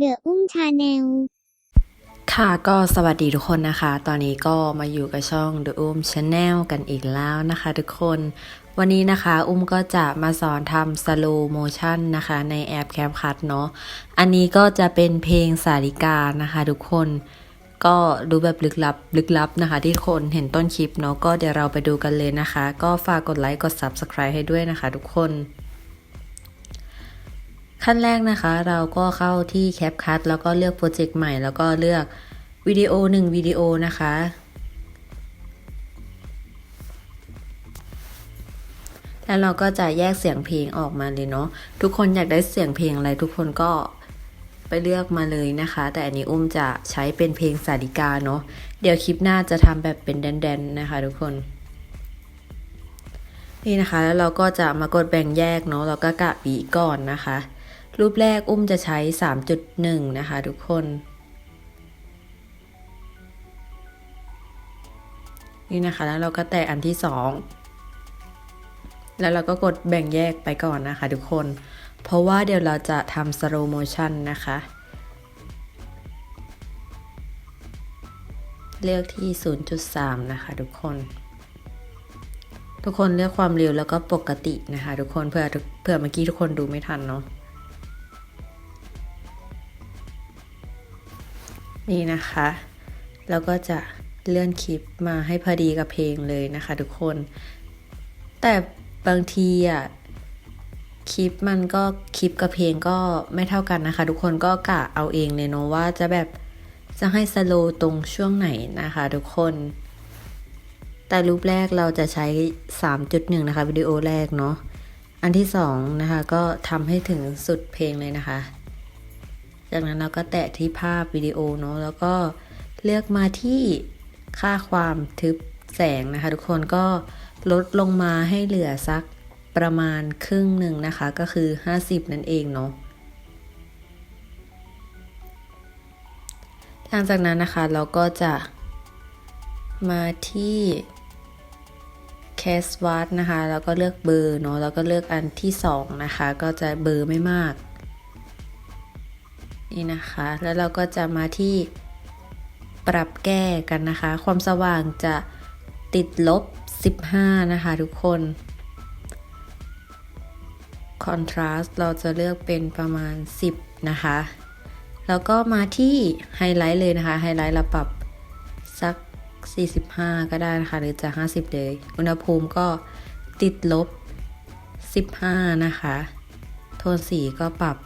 เดอะอุ้มชาแนลค่ะก็สวัสดีทุกคนนะคะ ตอนนี้ก็มาอยู่กับช่อง The Um Channel กันอีกแล้วนะคะทุกคน วันนี้นะคะอุ้มก็จะมาสอนทำ slow motion นะคะในแอป CapCut เนาะ อันนี้ก็จะเป็นเพลงสาริกานะคะทุกคน ก็ดูแบบลึกลับลึกลับนะคะ ที่คนเห็นต้นคลิปเนาะก็เดี๋ยวเราไปดูกันเลยนะคะ ก็ฝากกดไลค์กด Subscribe ให้ด้วยนะคะทุกคน ขั้นแรกนะคะ เราก็เข้าที่ CapCut แล้วก็เลือกโปรเจกต์ใหม่แล้วก็เลือกวิดีโอหนึ่งวิดีโอนะคะ แล้วเราก็จะแยกเสียงเพลงออกมาเลยเนาะทุกคนอยากได้เสียงเพลงอะไรทุกคนก็ไปเลือกมาเลยนะคะ แต่อันนี้อุ้มจะใช้เป็นเพลงสาริกาเนาะเดี๋ยวคลิปหน้าจะทำแบบเป็นแดนๆนะคะ ทุกคนนี่นะคะแล้วเราก็จะมากดแบ่งแยกเนาะเราก็กะบีก่อนนะคะ รูปแรกอุ้มจะใช้ 3.1 นะคะทุกคนนี่นะคะแล้วเราก็แตะอันที่สองแล้วเราก็กดแบ่งแยกไปก่อนนะคะทุกคน เพราะว่าเดี๋ยวเราจะทำ slow motion นะคะ เลือกที่ 0.3 นะคะทุกคน ทุกคนเลือกความเร็วแล้วก็ปกตินะคะทุกคนเพื่อเพื่อเมื่อกี้ทุกคนดูไม่ทันเนาะ นี่นะคะ แล้วก็จะเลื่อนคลิปมาให้พอดีกับเพลงเลยนะคะทุกคน แต่บางทีอะคลิปมันก็คลิปกับเพลงก็ไม่เท่ากันนะคะ ทุกคนก็กะเอาเองเลยเนาะว่าจะแบบจะให้สโลตรงช่วงไหนนะคะทุกคน แต่รูปแรกเราจะใช้ 3.1 นะคะวิดีโอแรกเนาะ อันที่สองนะคะ ก็ทำให้ถึงสุดเพลงเลยนะคะ จากนั้นเราก็แตะที่ภาพวิดีโอเนาะแล้วก็เลือกมาที่ค่าความทึบแสงนะคะ ทุกคนก็ลดลงมาให้เหลือสักประมาณครึ่งหนึ่งนะคะก็คือ 50 นั่นเองเนาะหลังจากนั้นนะคะเราก็จะมาที่ c a s w a t นะคะ แล้วก็เลือกเบอร์เนาะแล้วก็เลือกอันที่สองนะคะ ก็จะเบอร์ไม่มาก นี่นะคะ แล้วเราก็จะมาที่ปรับแก้กันนะคะ ความสว่างจะติดลบ 15 นะคะทุกคนคอนทราสต์เราจะเลือกเป็นประมาณ 10 นะคะ แล้วก็มาที่ไฮไลท์เลยนะคะ ไฮไลท์เราปรับสัก 45 ก็ได้นะคะ หรือจะ 50 เลย อุณหภูมิก็ติดลบ 15 นะคะ โทนสีก็ปรับ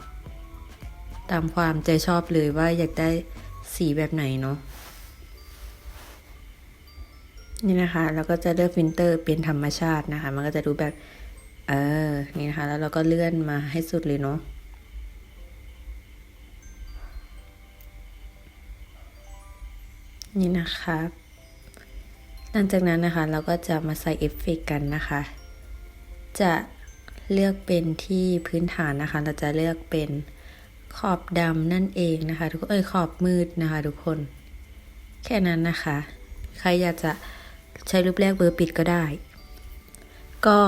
ตามความใจชอบเลยว่าอยากได้สีแบบไหนเนาะนี่นะคะแล้วก็จะเลือกฟิลเตอร์เป็นธรรมชาตินะคะ มันก็จะดูแบบ เออ นี่นะคะ แล้วเราก็เลื่อนมาให้สุดเลยเนาะนี่นะคะ หลังจากนั้นนะคะ เราก็จะมาใส่เอฟเฟกต์กันนะคะ จะเลือกเป็นที่พื้นฐานนะคะ เราจะเลือกเป็น ขอบดำนั่นเองนะคะ ทุกคนเอ้ยขอบมืดนะคะ ทุกคน แค่นั้นนะคะ ใครอยากจะใช้รูปแรกเบอร์ปิดก็ได้ ก็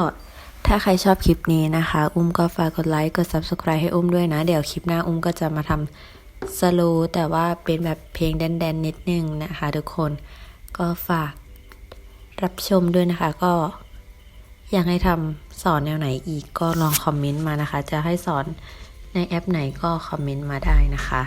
ถ้าใครชอบคลิปนี้นะคะ อุ้มก็ฝากกดไลค์กด Subscribe ให้อุ้มด้วยนะ เดี๋ยวคลิปหน้าอุ้มก็จะมาทำสโลแต่ว่าเป็นแบบเพลงแดนๆนิดนึงนะคะ ทุกคนก็ฝากรับชมด้วยนะคะ ก็อยากให้ทำสอนแนวไหนอีกก็ลองคอมเมนต์มานะคะ จะให้สอน ในแอปไหนก็คอมเมนต์มาได้นะคะ